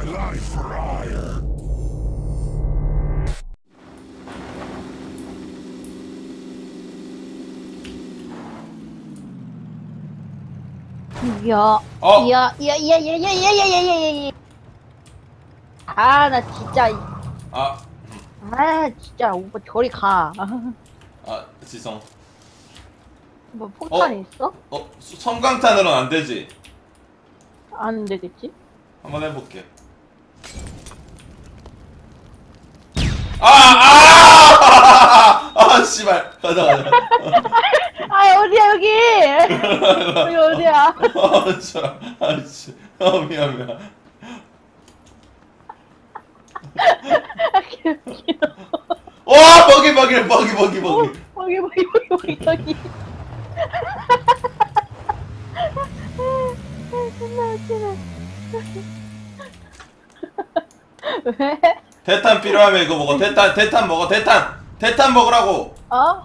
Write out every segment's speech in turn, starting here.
my life for hire. 야, 어. 야, 야, 야, 야, 야, 야, 야, 야, 야, 야. 아, 나 진짜, 아, 아, 진짜 오빠 저리 가. 아, 지성. 뭐 폭탄 어? 있어? 어, 수- 섬광탄으로는 안 되지. 안 되겠지? 한번 해볼게. 아, 아! 아, 씨발. 가자, 가자. 아, 어디야 여기? 여기 어디야? 아, 진짜. 아, 씨. 아, 미안, 미안. 아. 와, 버기, 버기, 버기, 버기, 어, 버기. 여기, 여기, 여기, 여기, 여기. 왜? 대탄 필요하면 이거 먹어. 대탄, 대탄 먹어. 대탄. 대탄 먹으라고. 어?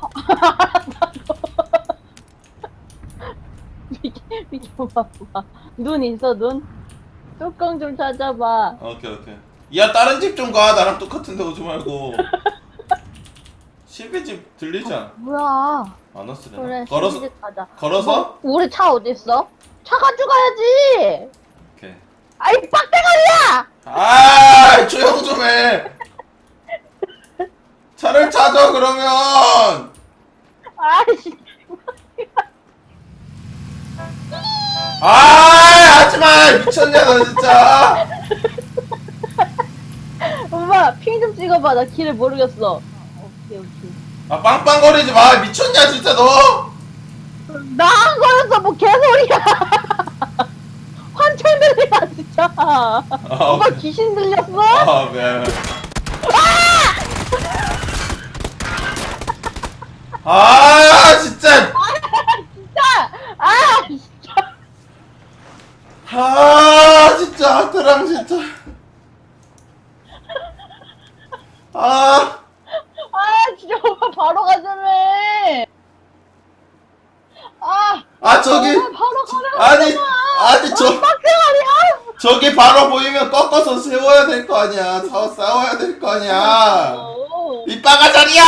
미쳐, 미쳐봐봐. 눈 있어, 눈? 뚜껑 좀 찾아봐. 오케이, 오케이. 야, 다른 집 좀 가. 나랑 똑같은 데 오지 말고. 실비 집 들리지 않아? 뭐야. 안 왔으려나? 그래, 걸어서? 시집 가자. 걸어서? 뭐, 우리 차 어딨어? 차 가져가야지! 오케이. 아이, 빡대가리야! 아, 조용 좀 해. 차를 찾아 그러면. 아이씨. 아, 하지 마. 미쳤냐 너 진짜. 엄마, 핑 좀 찍어봐. 나 길을 모르겠어. 오케이, 오케이. 아, 빵빵거리지 마. 미쳤냐 진짜 너. 나한 거였어, 뭐 개소리야! 환청 들리야, 진짜. 아, 오빠 오케이. 귀신 들렸어? 아, 미안. 아, 진짜. 진짜! 아, 진짜! 아, 진짜 아트랑 진짜. 아, 아, 진짜 오빠 바로 가자며! 아! 아 저기. 오빠 바로 가라고 아니. 아니 저. 빡대가리야! 저기 바로 보이면 꺾어서 세워야 될 거 아니야. 싸워, 싸워야 될 거 아니야. 어. 이 빠가 자리야!